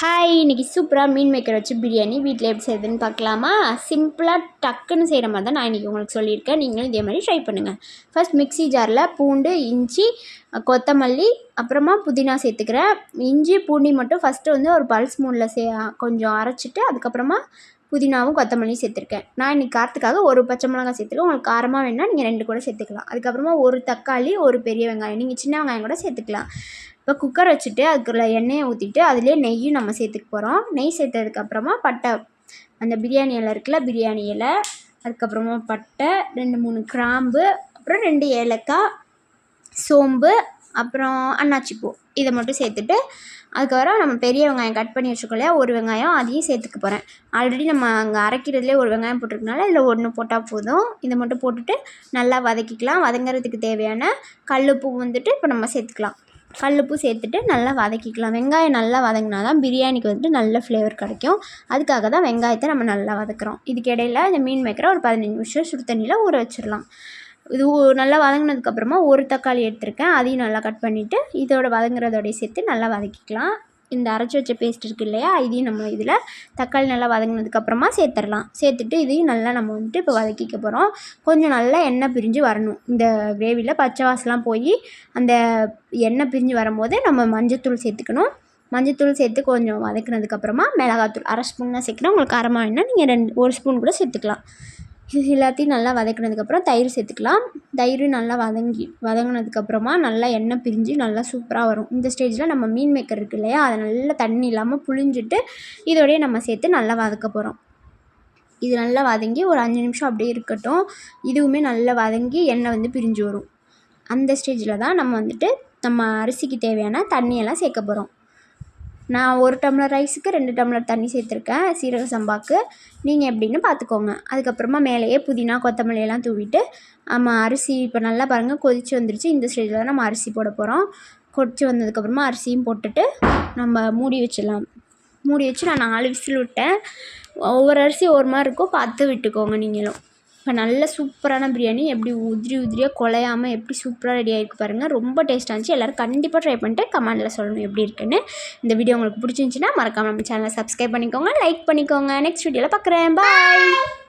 Hi இன்றைக்கி சூப்பராக மீன் maker வச்சு பிரியாணி வீட்டில் எப்படி செய்யுதுன்னு பார்க்கலாமா? சிம்பிளாக டக்குன்னு செய்கிற மாதிரி தான் நான் இன்றைக்கி உங்களுக்கு சொல்லியிருக்கேன். நீங்களும் இதே மாதிரி ட்ரை பண்ணுங்கள் ஃபஸ்ட் மிக்ஸி ஜாரில் பூண்டு இஞ்சி கொத்தமல்லி அப்புறமா புதினா சேர்த்துக்கிறேன். இஞ்சி பூண்டி மட்டும் ஃபஸ்ட்டு வந்து ஒரு பல்ஸ் மூணில் சே கொஞ்சம் அரைச்சிட்டு அதுக்கப்புறமா புதினாவும் கொத்தமல்லியும் சேர்த்துருக்கேன். நான் இன்றைக்கி காரத்துக்காக ஒரு பச்சை மிளகாய் சேர்த்துருக்கேன். உங்களுக்கு காரமாக வேணால் நீங்கள் ரெண்டு கூட சேர்த்துக்கலாம். அதுக்கப்புறமா ஒரு தக்காளி ஒரு பெரிய வெங்காயம். நீங்கள் சின்ன வெங்காயம் கூட சேர்த்துக்கலாம். இப்போ குக்கர் வச்சுட்டு அதுக்குள்ள எண்ணெயை ஊற்றிட்டு அதுலேயே நெய்யும் நம்ம சேர்த்துக்க போகிறோம் நெய் சேர்த்ததுக்கப்புறமா பட்டை. அந்த பிரியாணி இலை இருக்குல்ல பிரியாணி இலை. அதுக்கப்புறமா பட்டை ரெண்டு மூணு கிராம்பு அப்புறம் ரெண்டு ஏலக்காய் சோம்பு அப்புறம் அன்னாச்சிப்பூ இதை மட்டும் சேர்த்துட்டு அதுக்கப்புறம் நம்ம பெரிய வெங்காயம் கட் பண்ணி வச்சுக்கோலையா ஒரு வெங்காயம் அதையும் சேர்த்துக்க போகிறேன் ஆல்ரெடி நம்ம அங்கே அரைக்கிறதுலே ஒரு வெங்காயம் போட்டிருக்கனால இதில் ஒன்று போட்டால் போதும். இதை மட்டும் போட்டுட்டு நல்லா வதக்கிக்கலாம். வதங்குறதுக்கு தேவையான கல்லுப்பு வந்துட்டு இப்போ நம்ம சேர்த்துக்கலாம். கல்லுப்பு சேர்த்துட்டு நல்லா வதக்கிக்கலாம். வெங்காயம் நல்லா வதங்கினா தான் பிரியாணிக்கு வந்துட்டு நல்ல ஃப்ளேவர் கிடைக்கும். அதுக்காக தான் வெங்காயத்தை நம்ம நல்லா வதக்குறோம். இதுக்கு இடையில இந்த மீன் வைக்கிற ஒரு பதினஞ்சு நிமிஷம் சுடு தண்ணியில் ஊற வச்சிடலாம். இது நல்லா வதங்கினதுக்கப்புறமா ஒரு தக்காளி எடுத்திருக்கேன். அதையும் நல்லா கட் பண்ணிவிட்டு இதோட வதங்குறதோடய சேர்த்து நல்லா வதக்கிக்கலாம். இந்த அரைச்சி வச்ச பேஸ்ட் இருக்குது இல்லையா இதையும் நம்ம இதில் தக்காளி நல்லா வதங்கினதுக்கப்புறமா சேர்த்துடலாம். சேர்த்துட்டு இதையும் நல்லா நம்ம வந்துட்டு இப்போ வதக்கிக்க போகிறோம் கொஞ்சம் நல்லா எண்ணெய் பிரிஞ்சு வரணும். இந்த கிரேவியில் பச்சை வாசலாம் போய் அந்த எண்ணெய் பிரிஞ்சு வரும்போது நம்ம மஞ்சத்தூள் சேர்த்துக்கணும். மஞ்சத்தூள் சேர்த்து கொஞ்சம் வதக்கினதுக்கப்புறமா மிளகாத்தூள் அரை ஸ்பூன் தான் சேர்க்குறேன். உங்களுக்கு காரமாக வேணால் நீங்கள் ரெண்டு ஒரு ஸ்பூன் கூட சேர்த்துக்கலாம். இது எல்லாத்தையும் நல்லா வதக்கினதுக்கப்புறம் தயிர் சேர்த்துக்கலாம். தயிர் நல்லா வதங்கி வதங்கினதுக்கப்புறமா நல்லா எண்ணெய் பிரிஞ்சு நல்லா சூப்பராக வரும். இந்த ஸ்டேஜில் நம்ம மீன் மேக்கர் இருக்குது இல்லையா அதை நல்லா தண்ணி இல்லாமல் புழிஞ்சிட்டு இதோடய நம்ம சேர்த்து நல்லா வதக்க போகிறோம் இது நல்லா வதங்கி ஒரு அஞ்சு நிமிஷம் அப்படியே இருக்கட்டும். இதுவுமே நல்லா வதங்கி எண்ணெய் வந்து பிரிஞ்சு வரும். அந்த ஸ்டேஜில் தான் நம்ம வந்துட்டு நம்ம அரிசிக்கு தேவையான தண்ணியெல்லாம் சேர்க்க போகிறோம் நான் ஒரு டம்ளர் ரைஸுக்கு ரெண்டு டம்ளர் தண்ணி சேர்த்துருக்கேன் சீரக சம்பாவுக்கு நீங்கள் எப்படின்னு பார்த்துக்கோங்க அதுக்கப்புறமா மேலேயே புதினா கொத்தமல்லி எல்லாம் தூவிட்டு நம்ம அரிசி இப்போ நல்லா பாருங்கள் கொதித்து வந்துருச்சு. இந்த ஸ்டேஜில் தான் நம்ம அரிசி போட போகிறோம் கொதித்து வந்ததுக்கப்புறமா அரிசியும் போட்டுட்டு நம்ம மூடி வச்சிடலாம். மூடி வச்சு நான் நாலு விசில் விட்டேன். ஒவ்வொரு அரிசி ஒரு மாதிரி இருக்கும். பார்த்து விட்டுக்கோங்க நீங்களும். இப்போ நல்ல சூப்பரான பிரியாணி எப்படி உதிரி உதிரியாக குலையாமல் எப்படி சூப்பராக ரெடி ஆகிருக்கு பாருங்கள் ரொம்ப டேஸ்ட்டாக இருந்துச்சு. எல்லோரும் கண்டிப்பாக ட்ரை பண்ணிட்டு கமெண்டில் சொல்லணும் எப்படி இருக்குன்னு. இந்த வீடியோ உங்களுக்கு பிடிச்சிருந்துச்சின்னா மறக்காமல் நம்ம சேனலை சப்ஸ்கிரைப் பண்ணிக்கோங்க லைக் பண்ணிக்கோங்க. நெக்ஸ்ட் வீடியோவில் பார்க்குறேன் பாய்